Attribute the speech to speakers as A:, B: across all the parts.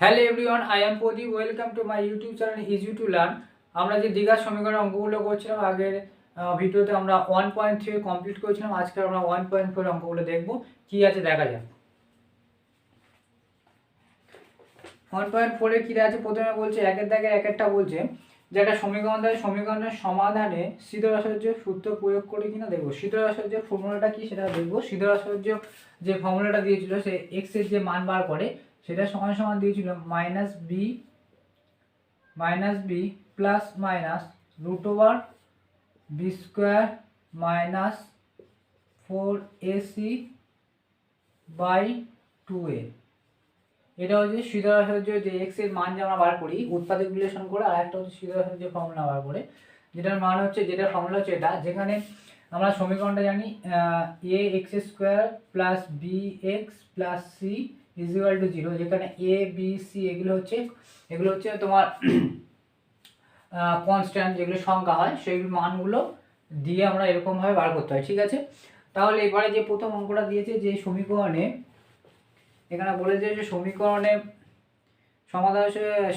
A: Hello everyone I am Pradeep welcome to my YouTube channel easy to learn আমরা যে দীঘার সমীকরণ অঙ্কগুলো করছিলাম, আগের ভিডিওতে আমরা ওয়ান পয়েন্ট থ্রি কমপ্লিট করেছিলাম, আজকে আমরা ওয়ান পয়েন্ট ফোর অঙ্কগুলো দেখব, কী আছে দেখা যাক। ওয়ান পয়েন্ট ফোরে কী আছে? প্রথমে বলছে, একের দাগে এক একটা বলছে যে একটা সমীকরণ দেয়, সমীকরণের সমাধানে সিদ্ধরাসহ্য সূত্র প্রয়োগ করে কিনা দেখব। সিদ্ধরাসহ্যের ফর্মুলাটা কি সেটা দেখব। সিদ্ধরাসহ্য যে ফর্মুলাটা দিয়েছিল, সে এক্সের যে মান বার করে সেটা সমান সমান দিয়েছিল minus B minus B plus minus root over B square minus four AC by two A এটা হচ্ছে সিদ্ধারাচার্য যে এক্সের মান যে আমরা বার করি, উৎপাদক রিলেশন করে আর একটা হচ্ছে সিদ্ধারাচার্য ফর্মুলা বার করে, যেটার মান হচ্ছে, যেটা ফর্মুলা হচ্ছে এটা, যেখানে আমরা সমীকরণটা জানি A X square plus B X plus C is equal to zero যেখানে এ বি সি এগুলো হচ্ছে এগুলো হচ্ছে তোমার কনস্ট্যান্ট যেগুলো সংখ্যা হয় সেইগুলো মানগুলো দিয়ে আমরা এরকমভাবে বার করতে হয়, ঠিক আছে? তাহলে এবারে যে প্রথম অঙ্কটা দিয়েছে যে সমীকরণে, এখানে বলেছে যে সমীকরণে সমাধান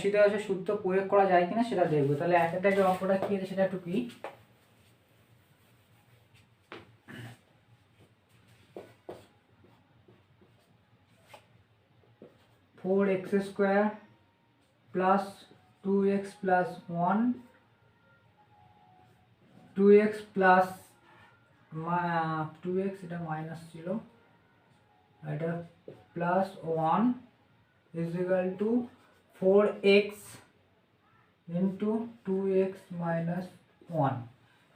A: শীতাংশে সূত্র প্রয়োগ করা যায় কিনা সেটা দেখব। তাহলে এক একটা যে অঙ্কটা কি আছে সেটা একটু কি? Four X square plus two X plus one two X plus two X এটা মাইনাস ছিল এটা plus one is to four X into two X minus one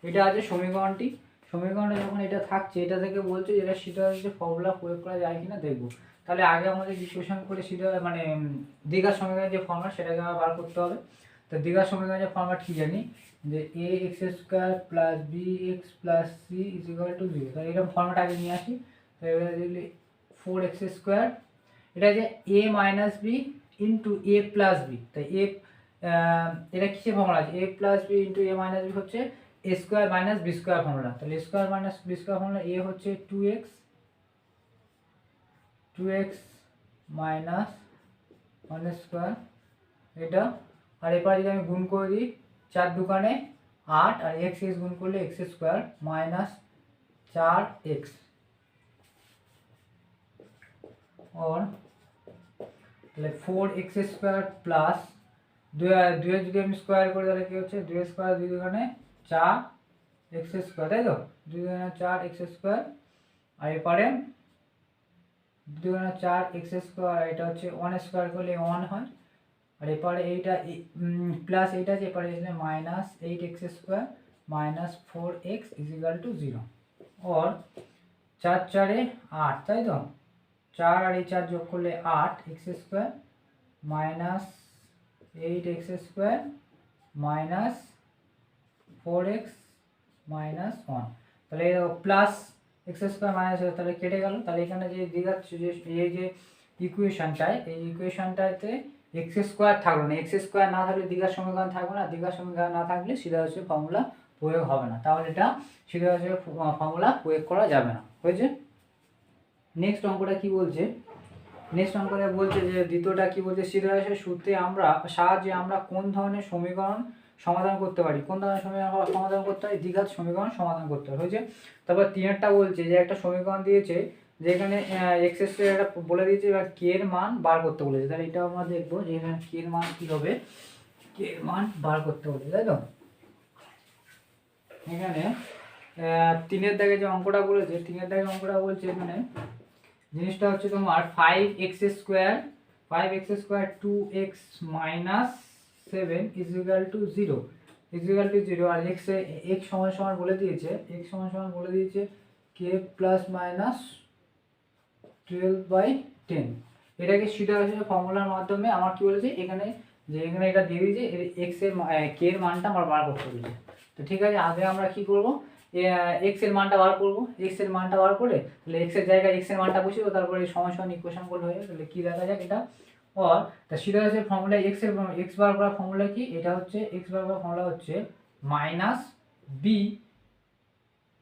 A: এটা আছে সমীকরণটি। সমীকরণে যখন এটা থাকছে, এটা থেকে বলছে এটা, সেটা যে ফর্মুলা প্রয়োগ করা যায় কিনা দেখব। তাহলে আগে আমাদের ডিসকাশন করে সেটা মানে দীঘার সমীকরণের যে ফর্মুলা সেটাকে আবার বার করতে হবে। তো দীঘার সমীকরণের যে ফর্মুলা কি জানি? যে A X square plus B X plus C is equal to zero তাহলে এরকম ফর্মুলাটা আগে নিয়ে আসি। তো এবারে দেখলি ফোর এক্স স্কোয়ার এটা যে A minus B into A plus B তাই এ এটা কিসের ফর্মুলা আছে? A plus B into A minus B হচ্ছে A square minus B square formula তাহলে square minus B square formula A হচ্ছে two X two X minus one square এটা? আর এবার যদি আমি গুণ করে দিই, চার দোকানে আট, আর এক্স এক্স গুণ করলে এক্স স্কোয়ার মাইনাস চার এক্স और তাহলে ফোর এক্স স্কোয়ার প্লাস দুয়ে যদি আমি স্কোয়ার করি, তাহলে কী হচ্ছে? দুই স্কোয়ার দুই দুখানে চার এক্স স্কোয়ার তাই তো? দুই দুখানে চার এক্স স্কোয়ার আর এরপরে দুখানে চার এক্স স্কোয়ার, এটা হচ্ছে ওয়ান স্কোয়ার করলে ওয়ান হয়। আর এরপরে এইটা প্লাস এইটা আছে, এরপরে এখানে minus eight X square minus four X is equal to zero or চার চারে আট, তাই তো? চার আর এই চার যোগ করলে আট X square minus eight X square minus four X minus one তাহলে প্লাস এক্স স্কোয়ার মাইনাস তাহলে কেটে গেল। তাহলে এখানে যে দেখাচ্ছে যে এই যে ইকুয়েশনটায় এই ইকুয়েশনটাতে এক্স স্কোয়ার থাকল না। এক্স স্কোয়ার না থাকলে দীঘার সমীকরণ থাকবে না। দীঘার সমীকরণ না থাকলে হচ্ছে ফর্মুলা প্রয়োগ হবে না। তাহলে এটা হচ্ছে ফর্মুলা প্রয়োগ করা যাবে না। হয়েছে? নেক্সট অঙ্কটা কি বলছে? নেক্সট অঙ্কটা বলছে যে দ্বিতীয়টা কি বলছে? সিদ্ধারাসের সূত্রে আমরা, সাহায্যে আমরা কোন ধরনের সমীকরণ সমাধান করতে পারি। কোন ধরনের সমীকরণ সমাধান করতে হয়? দ্বিঘাত সমীকরণ সমাধান করতে পারি হয়েছে? তারপর তিনেরটা বলছে যে, একটা সমীকরণ দিয়েছে যেখানে এক্স এস একটা বলে দিয়েছে, এবার কে এর মান বার করতে বলেছে। তাহলে এটা আমরা দেখব যে এখানে কে এর মান কী হবে? কে এর মান বার করতে বলেছে, তাই তো? এখানে তিনের দাগে যে অঙ্কটা বলেছে, তিনের দাগে অঙ্কটা বলছে এখানে, জিনিসটা হচ্ছে তোমার five X square five X square two X minus seven is equal to zero is equal to zero R X X সমান সমান বলে দিয়েছে এক্স সমান সমান বলে দিয়েছে কে plus minus twelve by ten এটাকে সিধা ফর্মুলার মাধ্যমে আমার কি বলেছে? এখানে যে এখানে এটা দিয়ে দিয়েছে এক্সের কে এর মানটা আমার বার করতে বলেছে। তো ঠিক আছে, আগে আমরা কি করব? এক্সের মানটা বার করব। এক্সের মানটা বার করে তাহলে এক্সের জায়গায় এক্সের মানটা বসিয়ে তারপরে সময় সময় ইকুয়েশন করলে হয়ে। তাহলে কি দেখা যাক এটা? অর তা সিধা হচ্ছে ফর্মুলা এক্সের এক্স বার করার ফর্মুলা কি? এটা হচ্ছে এক্স বার করার ফর্মুলা হচ্ছে minus B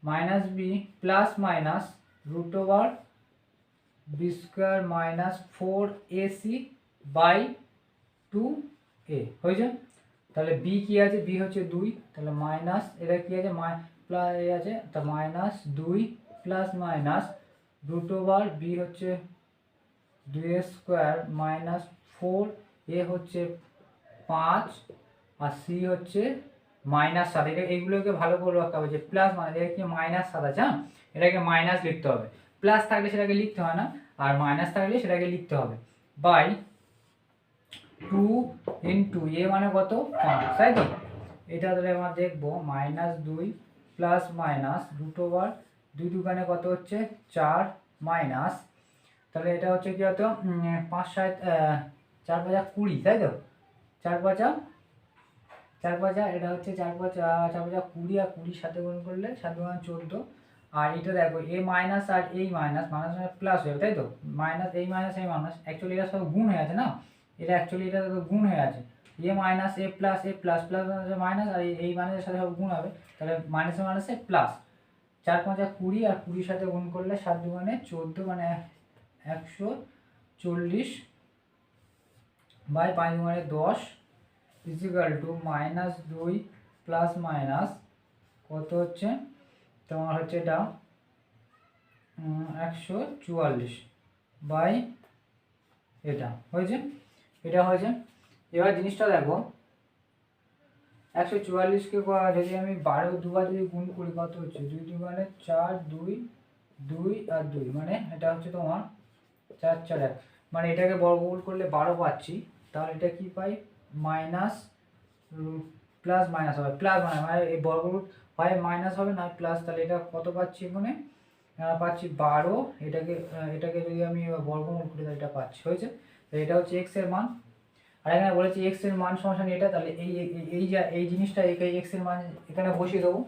A: minus B plus minus root over B square minus four AC by two A হয়েছে তাহলে বি কি আছে? বি হচ্ছে দুই। তাহলে মাইনাস এটা কি আছে? মাই প্লাস এ আছে। তা মাইনাস দুই plus minus root over B হচ্ছে দুই স্কোয়ার মাইনাস ফোর এ হচ্ছে পাঁচ, আর সি হচ্ছে মাইনাস সাত। এটা এইগুলোকে ভালো করে রাখতে হবে যে প্লাস মানে এটা কি মাইনাস সাত আছে হ্যাঁ? এটাকে মাইনাস লিখতে হবে। প্লাস থাকলে সেটাকে লিখতে হয় না, আর মাইনাস থাকলে সেটাকে লিখতে হবে। বাই টু ইন্টু এ মানে কত? পাঁচ, তাই তো? এটা তাহলে আমরা দেখব মাইনাস দুই প্লাস মাইনাস রুট ওভার দুই দোকানে কত হচ্ছে? চার মাইনাস তাহলে এটা হচ্ছে কি হতো পাঁচ সাত চার পাঁচা কুড়ি, তাই তো? চার পাঁচা চার পাঁচা, এটা হচ্ছে চার পাঁচা চার পাঁচা কুড়ি আর কুড়ির সাথে গুণ করলে সাত গুণ চোদ্দ। আর এটা দেখো, এ মাইনাস আর এই মাইনাস মাইনাস প্লাস হবে তাই তো? মাইনাস এই মাইনাস এই মাইনাস অ্যাকচুয়ালি এটা সব গুণ হয়ে আছে না? এটা অ্যাকচুয়ালি এটা তো গুণ হয়ে আছে। A minus, A plus A plus plus minus, আর এই- এই মাইনাসের সাথে সব গুণ হবে। তাহলে মাইনাসে মাইনাসে প্লাস চার পাঁচা কুড়ি আর কুড়ির সাথে গুণ করলে সাত দুগুণে চোদ্দ মানে একশো চল্লিশ বাই পাঁচ দুগুণে দশ ইজিক্যাল টু মাইনাস দুই প্লাস মাইনাস কত হচ্ছে? তোমার হচ্ছে এটা একশো চুয়াল্লিশ বাই এটা, হয়েছে? এটা হয়েছে। এবার জিনিসটা দেখো। একশো চুয়াল্লিশকে যদি আমি বারো দুবার যদি গুণ করি, কত হচ্ছে? দুই দুবারে চার, দুই দুই আর দুই মানে এটা হচ্ছে তোমার চার চার এক। মানে এটাকে বর্গমূল করলে বারো পাচ্ছি। তাহলে এটা কি পাই? মাইনাস প্লাস মাইনাস হবে। প্লাস মানে মানে এই বর্গমূল হয় মাইনাস হবে না প্লাস। তাহলে এটা কত পাচ্ছি আহ, পাচ্ছি বারো। এটাকে এটাকে যদি আমি বর্গমূল করি তাহলে এটা পাচ্ছি। হয়েছে? তো এটা হচ্ছে এক্সের মান। আর এখানে বলেছি এক্সের মান সমান এটা। তাহলে এই এই- এই- এই যা এই জিনিসটা এই এক্সের মান এখানে বসিয়ে দেবো।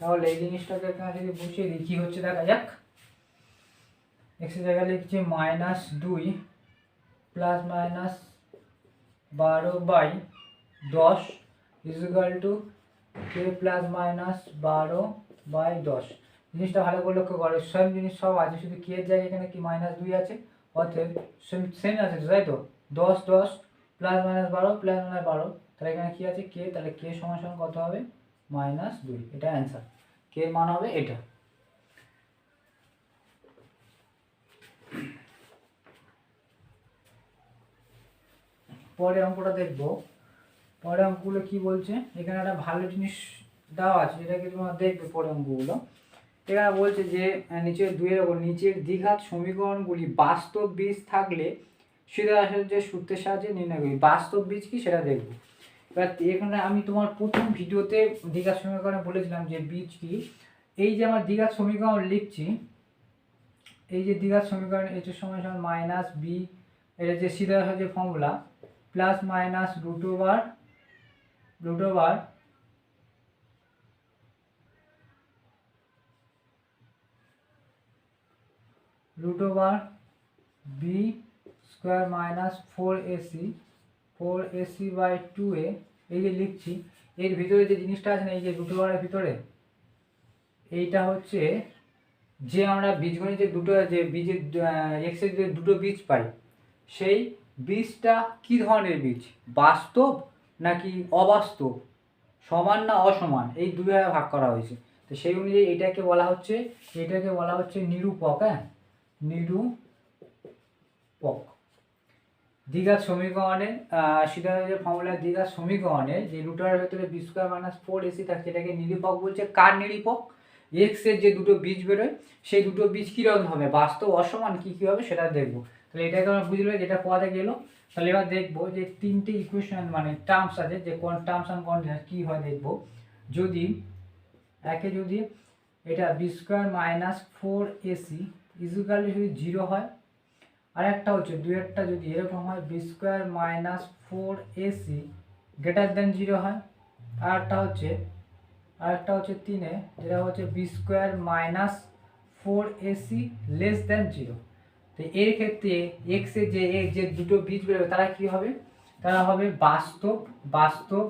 A: তাহলে এই জিনিসটাকে এখানে যদি বসিয়ে দিই। কি হচ্ছে দেখা যাক। এক্সের জায়গায় লিখছি মাইনাস দুই প্লাস মাইনাস বারো বাই দশ ইজিক্যাল টু কে প্লাস মাইনাস বারো বাই দশ। জিনিসটা ভালো করে লক্ষ্য করো সেম জিনিস সব আছে, শুধু কে এর জায়গায় এখানে কি মাইনাস দুই আছে? অতএব সেম সেম আছে তাই তো? দশ দশ প্লাস মাইনাস বারো প্লাস মাইনাস বারো। তাহলে এখানে কি আছে? কে তাহলে কে সমান কত হবে? মাইনাস দুই, এটা অ্যান্সার কে মান হবে এটা। পরে অঙ্কটা দেখব। পরে অঙ্কগুলো কি বলছে? এখানে একটা ভালো জিনিস দেওয়া আছে, যেটাকে তোমরা দেখবে পরে অঙ্কগুলো। এখানে বলছে যে নিচের দুইয়ের ওপর নিচের দ্বিঘাত সমীকরণগুলি বাস্তব বীজ থাকলে সিধা আসলে যে সূত্রের সাহায্যে নির্ণয় করি। বাস্তব বীজ কি সেটা দেখব। এবার এখানে আমি তোমার প্রথম ভিডিওতে দ্বিঘাত সমীকরণে বলেছিলাম যে বীজ কি? এই যে আমার দ্বিঘাত সমীকরণ লিখছি, এই যে দীঘার সমীকরণ এইচ এর সমান সমান মাইনাস বি এটা যে সিধা যে formula plus minus root over root over root over B square minus four AC four AC by two A এই যে লিখছি, এর ভিতরে যে জিনিসটা আছে না, এই যে রুট ওভারের ভিতরে, এইটা হচ্ছে যে আমরা বীজগণিতে দুটো, যে বীজের এক্সের যে দুটো বীজ পাই, সেই বীজটা কি ধরনের বীজ? বাস্তব নাকি অবাস্তব? সমান না অসমান? এই দুভাবে ভাগ করা হয়েছে। তো সেই অনুযায়ী এটাকে বলা হচ্ছে, এটাকে বলা হচ্ছে নিরূপক হ্যাঁ? নিরূপক। দ্বিঘাত সমীকরণের সিধা যে ফর্মুলা দ্বিঘাত সমীকরণের যে রুটারের ভেতরে B square minus four AC থাকছে সেটাকে নিরীপক বলছে। কার নিরূপক? এক্সের যে দুটো বীজ বেরোয়, সেই দুটো বীজ কীরকম হবে? বাস্তব অসমান কী কী হবে সেটা দেখব। তাহলে এটাকে আমরা বুঝলে যেটা পদে গেল। তাহলে এবার দেখব যে তিনটে ইকুয়েশন মানে টার্মস আছে, যে কোন টার্মস অ্যান্ড কন্ডিশন কী হয় দেখব। যদি, একে যদি এটা B square minus four AC is equal যদি জিরো হয় আর একটা হচ্ছে একটা যদি এরকম হয় B square minus four AC greater than zero হয়। আর একটা হচ্ছে, আর একটা হচ্ছে তিনে, যেটা হচ্ছে B square minus four AC less than zero তো এর ক্ষেত্রে এক্স যে যে দুটো বীজ বেরোবে, তারা কি হবে? তারা হবে বাস্তব বাস্তব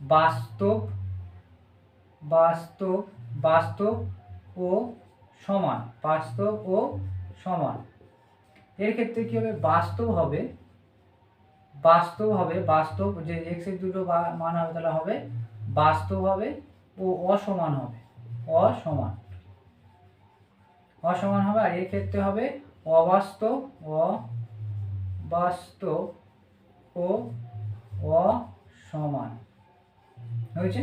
A: বাস্তব বাস্তব বাস্তব ও সমান, বাস্তব ও সমান। এর ক্ষেত্রে কি হবে? বাস্তব হবে। বাস্তব হবে, বাস্তব যে এক্সের দুটো মান হবে তাহলে হবে বাস্তব হবে ও অসমান হবে। অসমান। অসমান হবে আর এর ক্ষেত্রে হবে অবাস্তব অবাস্তব ও অসমান। হয়েছে?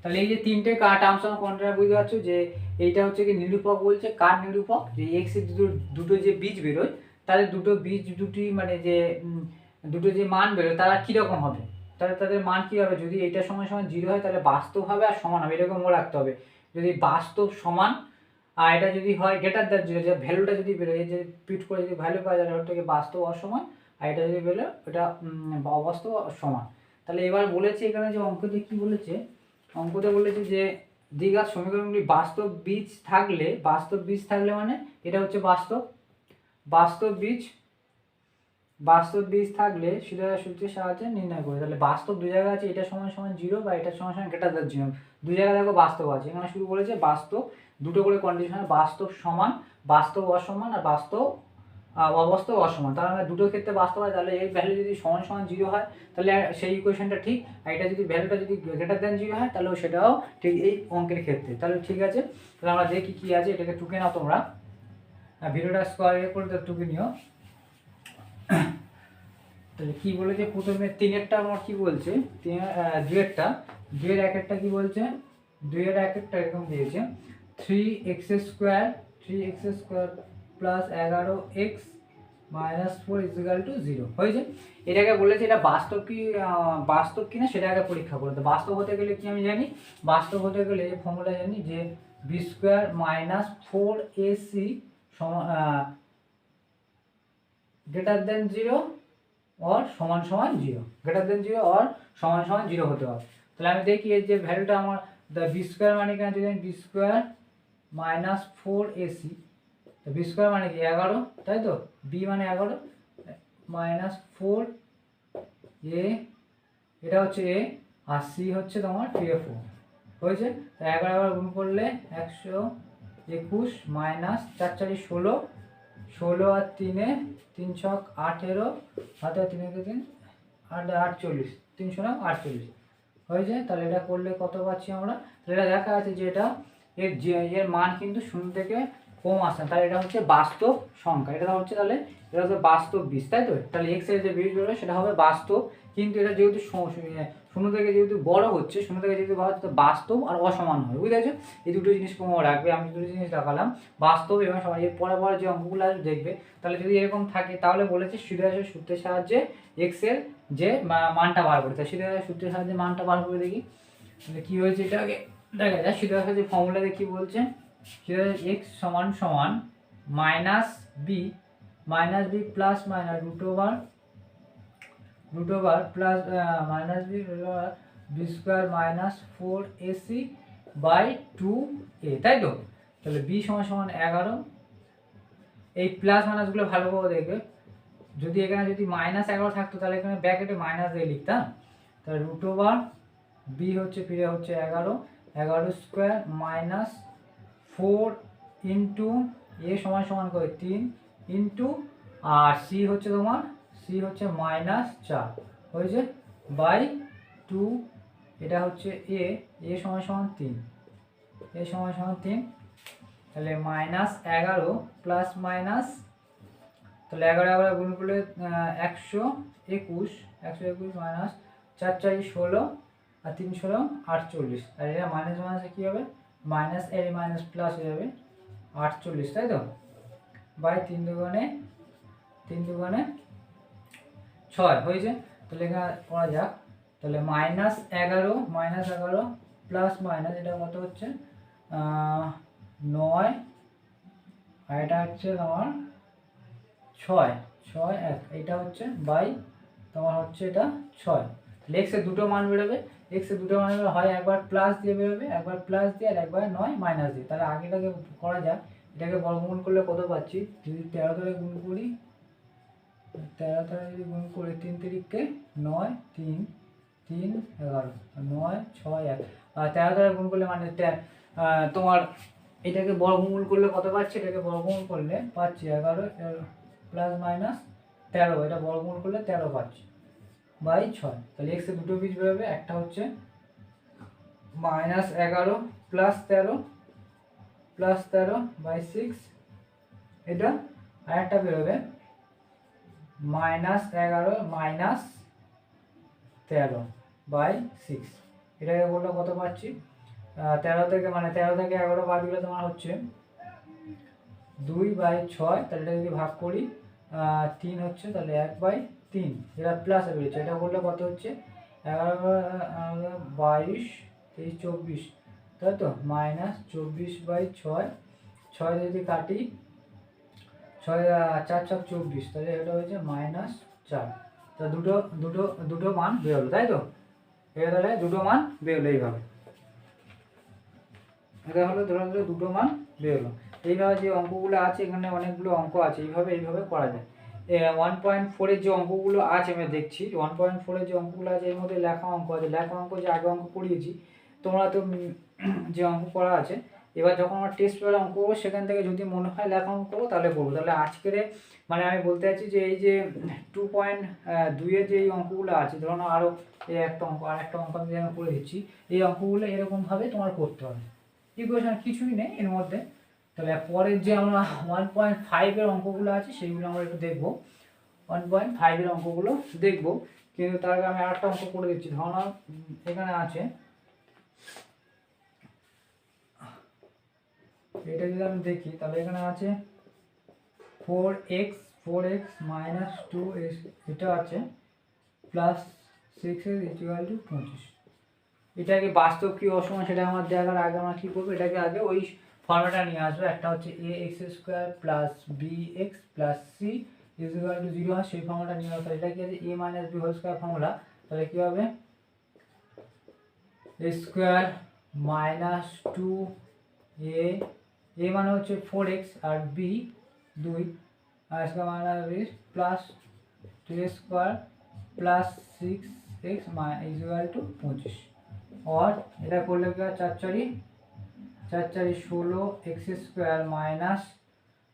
A: তাহলে এই যে তিনটে কার টার্মস অফ কন্ট্রাক্ট বুঝতে পারছ যে এইটা হচ্ছে কি নিরূপক বলছে, কার নিরূপক? যে এক্সের দুটো দুটো যে বীজ বেরোয় তাদের দুটো বীজ দুটি মানে যে দুটো যে মান বেরোয়, তারা কীরকম হবে? তাহলে তাদের মান কী হবে? যদি এইটার সময় সমান জিরো হয়, তাহলে বাস্তব হবে আর সমান হবে, এরকম মনে রাখতে হবে। যদি বাস্তব সমান, আর এটা যদি হয় গ্রেটার দ্যান জিরো যে ভ্যালুটা যদি বেরোয় যে পিট করে যদি ভ্যালু পাওয়া যায় ওটাকে বাস্তব অসমান, আর এটা যদি বেরোয়, ওটা অবাস্তব সমান। তাহলে এবার বলেছে এখানে যে অঙ্কতে কি বলেছে? অঙ্কতে বলেছে যে দ্বিঘাত সমীকরণগুলি বাস্তব বীজ থাকলে, বাস্তব বীজ থাকলে মানে এটা হচ্ছে বাস্তব। বাস্তব বীজ বাস্তব বীজ থাকলে সুতরাং সূত্রের সাহায্যে নির্ণয় করে। তাহলে বাস্তব দু জায়গা আছে, এটা সমান সমান জিরো বা এটা সমান সমান গ্রেটার দ্যান জিরো দু জায়গায় দেখো বাস্তব আছে। এখানে শুরু করেছে বাস্তব, দুটো করে কন্ডিশন বাস্তব সমান, বাস্তব অসমান আর বাস্তব অবাস্তব অসমান। তার মানে দুটো ক্ষেত্রে বাস্তব হয়, তাহলে এই ভ্যালু যদি সমান সমান জিরো হয়, তাহলে সেই ইকুয়েশনটা ঠিক। আর এটা যদি ভ্যালুটা যদি গ্রেটার দ্যান জিরো হয় তাহলে সেটাও ঠিক এই অঙ্কের ক্ষেত্রে। তাহলে ঠিক আছে, তাহলে আমরা দেখি কি আছে, এটাকে টুকে নাও তোমরা। ভিডিওটা স্কোয়ার করে তো টুকে নিও। তাহলে কি বলেছে? প্রথমে তিনেরটা আমার কি বলছে? আহ, দুয়েরটা। দুয়ের এক একটা কি বলছে? দুয়ের এক একটা এরকম দিয়েছে। Three X square three X square plus এগারো X minus four is equal to zero হয়েছে? এটাকে বলেছে এটা বাস্তব কি বাস্তব কিনা সেটা আগে পরীক্ষা করে। তো বাস্তব হতে গেলে কি আমি জানি? বাস্তব হতে গেলে ফর্মুলা জানি যে B square minus four A C greater than zero or সমান সমান zero greater than zero or সমান সমান জিরো হতে হবে। তাহলে আমি দেখি এর যে ভ্যালুটা আমার দ্য বি স্কোয়ার মানে কেন যদি B square minus four AC তো বি স্কোয়ার মানে কি? এগারো, তাই তো? বি মানে এগারো মাইনাস ফোর এ এটা হচ্ছে এ আর সি হচ্ছে তোমার টু এ ফোর হয়েছে? তো এগারো এগারো গুণ করলে একশো একুশ মাইনাস চার চারি ষোলো ষোলো আর তিনে তিন ছক আঠেরো হাতে তিনে তিন, আট, আটচল্লিশ তিনশো না আটচল্লিশ। হয়েছে তাহলে এটা করলে কত পাচ্ছি আমরা? তাহলে এটা দেখা যাচ্ছে যে এটা এর যে, এর মান কিন্তু শূন্য থেকে কম আসে না। তাহলে এটা হচ্ছে বাস্তব সংখ্যা। এটা হচ্ছে তাহলে, এটা হচ্ছে বাস্তব বীজ, তাই তো? তাহলে এক্সের যে বীজ বেরোবে সেটা হবে বাস্তব কিন্তু এটা যেহেতু শূন্য থেকে যেহেতু বড় হচ্ছে, শূন্য থেকে যেহেতু বড় হচ্ছে বাস্তব আর অসমান হবে বুঝতে পারছ? এই দুটো জিনিস কমে রাখবে, আমি দুটো জিনিস দেখালাম, বাস্তব এবং সমান। এর পরে পরে যে অঙ্কগুলো আসবে দেখবে, তাহলে যদি এরকম থাকে, তাহলে বলেছে সুবিধাজনক সূত্রের সাহায্যে এক্সের যে মানটা বার করে করতে সুবিধাজনক সূত্রের সাহায্যে মানটা বার করে দেখি। তাহলে কী হয়েছে এটা আগে দেখা যায় সুবিধাজনক যে ফর্মুলাতে কী বলছে? সুবিধাজনক এক্স সমান সমান minus B minus B plus minus root over root over plus minus B B square minus four AC by two A তাই তো? তাহলে বি সমান সমান এগারো। এই প্লাস মাইনাসগুলো ভালোভাবে দেখবে। যদি এখানে যদি মাইনাস এগারো থাকতো, তাহলে এখানে ব্যাকেটে মাইনাস দিয়ে লিখতাম। তাহলে রুট ওভার বি হচ্ছে, ফিরে হচ্ছে এগারো। এগারো square minus four into A সমান সমান করে তিন ইন্টু আর সি হচ্ছে তোমার সি হচ্ছে মাইনাস চার। হয়েছে বাই টু এটা হচ্ছে এ এ সমান সমান তিন। এ সমান সমান তিন, তাহলে মাইনাস এগারো প্লাস মাইনাস তাহলে এগারো এগারো গুণ করলে একশো একুশ একশো একুশ মাইনাস চার চারি ষোলো আর তিন ষোলো আটচল্লিশ। আর এটা মাইনাস মাইনাসে কী হবে? মাইনাস এর মাইনাস প্লাস হয়ে যাবে আটচল্লিশ, তাই তো? বাই তিন দুগুণে তিন দুগুণে ছয়, হয়েছে? তাহলে এখানে করা যাক। তাহলে মাইনাস এগারো মাইনাস এগারো প্লাস মাইনাস এটা কত হচ্ছে? নয়। আর এটা হচ্ছে তোমার ছয় ছয় এক। এটা হচ্ছে বাই তোমার হচ্ছে এটা ছয়। তাহলে এক্সের দুটো মান বেরোবে। এক্সের দুটো মান বেরোবে, হয় একবার প্লাস দিয়ে বেরোবে, একবার প্লাস দিয়ে, আর একবার নয় মাইনাস দিয়ে। তাহলে আগেটাকে করা যাক। এটাকে বর্গমূল করলে কত পাচ্ছি? যদি তেরো ধরে গুণ করি তেরো ধরে যদি গুণ করি তিন তিরিখকে নয়, তিন তিন, এগারো। নয়, ছয়, এক। আর তেরো দ্বারা গুণ করলে মানে তোমার এটাকে বর্গমূল করলে কত পাচ্ছি? এটাকে বর্গমূল করলে পাচ্ছি এগারো প্লাস মাইনাস তেরো। এটা বর্গমূল করলে তেরো পাচ্ছি বাই ছয়। তাহলে এক্সে দুটো বীজ বেরোবে একটা হচ্ছে মাইনাস এগারো প্লাস তেরো প্লাস তেরো বাই সিক্স এটা আর একটা বেরোবে মাইনাস এগারো মাইনাস তেরো বাই সিক্স। এটাকে বললে কত পাচ্ছি? তেরো থেকে মানে তেরো থেকে এগারো বাদ দিলে তোমার হচ্ছে দুই বাই ছয়, তাহলে এটা যদি ভাগ করি তিন হচ্ছে, তাহলে এক বাই তিন। এটা প্লাস বেরিয়েছে এটা করলে কত হচ্ছে? এগারো বাইশ, তেইশ, চব্বিশ। তাই তো? মাইনাস চব্বিশ বাই ছয় ছয় যদি কাটি ছয় চার চার চব্বিশ, তাহলে এটা হচ্ছে মাইনাস চার। তা দুটো দুটো দুটো মান বেরোলো তাই তো? এটা তাহলে দুটো মান বেরোলো এইভাবে। এটা হলো ধরো ধরো দুটো মান বেরোলো এইভাবে যে অঙ্কগুলো আছে, এখানে অনেকগুলো অঙ্ক আছে, এইভাবে এইভাবে করা যায়। ওয়ান পয়েন্ট ফোরের যে অঙ্কগুলো আছে আমি দেখছি ওয়ান পয়েন্ট ফোরের যে অঙ্কগুলো আছে, এর মধ্যে লেখা অঙ্ক আছে। লেখা অঙ্ক যে আগে অঙ্ক করিয়েছি, তোমরা তো যে অঙ্ক করা আছে এবার যখন আমরা টেস্ট পেপারে অঙ্ক করব, সেখান থেকে যদি মনে হয় লেখা অঙ্ক করব, তাহলে করব। তাহলে আজকের মানে আমি বলতে চাইছি যে এই যে টু পয়েন্ট দুইয়ের যে এই অঙ্কগুলো আছে, ধরুন আরও এই একটা অঙ্ক, আর একটা অঙ্ক আমি যেমন করে দিচ্ছি, এই অঙ্কগুলো এরকমভাবে তোমার করতে হবে। ইকুয়েশন কিছুই নেই এর মধ্যে। তাহলে পরের যে আমরা ওয়ান পয়েন্ট ফাইভের অঙ্কগুলো আছে সেইগুলো আমরা একটু দেখব। ওয়ান পয়েন্ট ফাইভের অঙ্কগুলো দেখব। কিন্তু তার আগে আমি আরেকটা অঙ্ক করে দিচ্ছি। ধরুন এখানে আছে এটা যদি আমি দেখি, তাহলে এখানে আছে four X four X minus two এটা আছে plus six X equal to পঁচিশ। এটাকে বাস্তব কি অসময় সেটা আমার দেখার আগে আমরা কী করব? এটাকে আগে ওই ফর্মুলাটা নিয়ে আসব। একটা হচ্ছে A X square plus B X plus C is equal to zero হয় সেই ফর্মুলাটা নিয়ে আসব। এটা কি আছে? A minus B whole square formula তাহলে কী হবে? Square minus two A A মানে হচ্ছে ফোর এক্স আর বি দুই আর square plus two square plus six X is equal to পঁচিশ। और এটা করলে কি হয়? চার চারি চার চারি ষোলো এক্স স্কোয়ার মাইনাস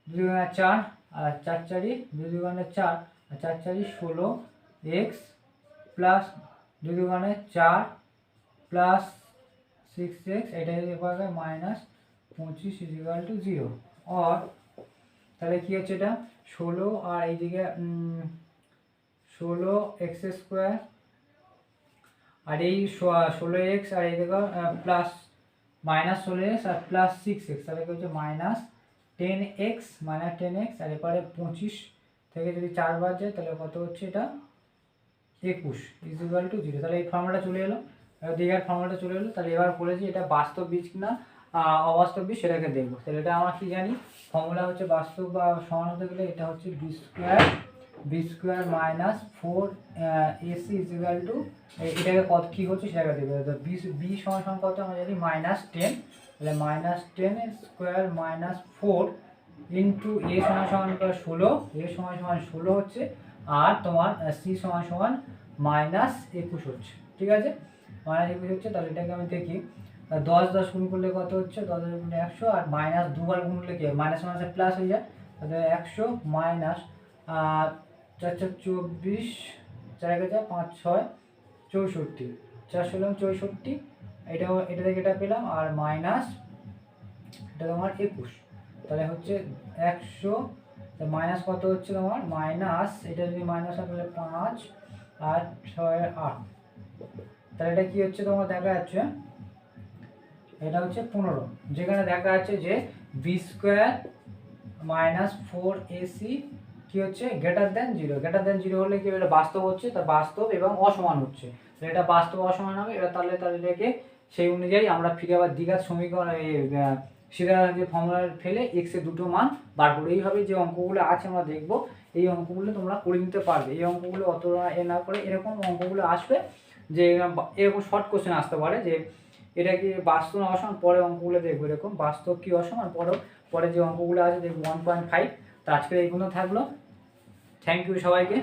A: দুই দুগুণে চার আর চার চারি দুই দুগুণে চার আর চার চারি ষোলো এক্স প্লাস দুই দুগুণে চার প্লাস সিক্স এক্স এটা যদি মাইনাস পঁচিশ ইজিক্যাল টু জিরো আর তাহলে কী হচ্ছে এটা? ষোলো আর এইদিকে ষোলো এক্স স্কোয়ার আর এই ষোলো এক্স আর এই দেখো প্লাস মাইনাস ষোলো এক্স আর প্লাস সিক্স এক্স তাহলে কি হচ্ছে? Minus ten X minus ten X আর এরপরে পঁচিশ থেকে যদি চার বার যায়, তাহলে কত হচ্ছে এটা? একুশ ইজ ইকুয়াল টু জিরো তাহলে এই ফর্মুলাটা চলে এলো। দীঘার ফর্মুলাটা চলে এলো। তাহলে এবার বলেছি এটা বাস্তব বীজ কিনা অবাস্তব সেটাকে দেখব। তাহলে এটা আমরা কি জানি? ফর্মুলা হচ্ছে বাস্তব বা সমান হতে গেলে এটা হচ্ছে B square B square minus four AC is equal to এটাকে কত, কী হচ্ছে সেটাকে দেখবে। বি বি সমান সমান কত আমরা জানি? মাইনাস টেন তাহলে minus ten square minus four into A সমান সমান ষোলো। এ সমান সমান ষোলো হচ্ছে। আর তোমার সি সমান সমান মাইনাস একুশ হচ্ছে। ঠিক আছে? মাইনাস একুশ হচ্ছে, তাহলে এটাকে আমি দেখি। দশ দশ গুণ করলে কত হচ্ছে? দশ দশ গুণে একশো আর মাইনাস দুবার গুণ করলে কি হয়? মাইনাস মাইনাসে প্লাস হয়ে যায়। তাহলে একশো মাইনাস চার চার চব্বিশ, চার এক হাজার পাঁচ ছয়, চৌষট্টি। চার ষোলো চৌষট্টি এটা এটা থেকে এটা পেলাম। আর মাইনাস এটা তোমার একুশ। তাহলে হচ্ছে একশো মাইনাস কত হচ্ছে তোমার? মাইনাস এটা যদি মাইনাস হয় তাহলে পাঁচ আর ছয়, আট। তাহলে এটা কি হচ্ছে তোমার দেখা যাচ্ছে? এটা হচ্ছে পনেরো। যেখানে দেখা যাচ্ছে যে B square minus four AC কি হচ্ছে? Greater than zero greater than zero হলে কি এটা বাস্তব হচ্ছে তার বাস্তব এবং অসমান হচ্ছে। এটা বাস্তব অসমান হবে। এবার তাহলে এটাকে সেই অনুযায়ী আমরা ফিরে আবার দ্বিঘাত সমীকরণ এই, আহ, সেটা যে ফর্মুলা ফেলে এক্সের দুটো মান বার করে। এইভাবে যে অঙ্কগুলো আছে আমরা দেখব। এই অঙ্কগুলো তোমরা করে নিতে পারবে। এই অঙ্কগুলো অত এ না করে এরকম অঙ্কগুলো আসবে যে এরকম শর্ট কোশ্চেন আসতে পারে যে এটা কি বাস্তব অসমান? পরে অঙ্কগুলো দেখব এরকম। বাস্তব কি অসমান? পরে পরে যে অঙ্কগুলো আছে, দেখব ওয়ান পয়েন্ট ফাইভ তো আজকের এইগুলো থাকল। থ্যাংক ইউ সবাইকে।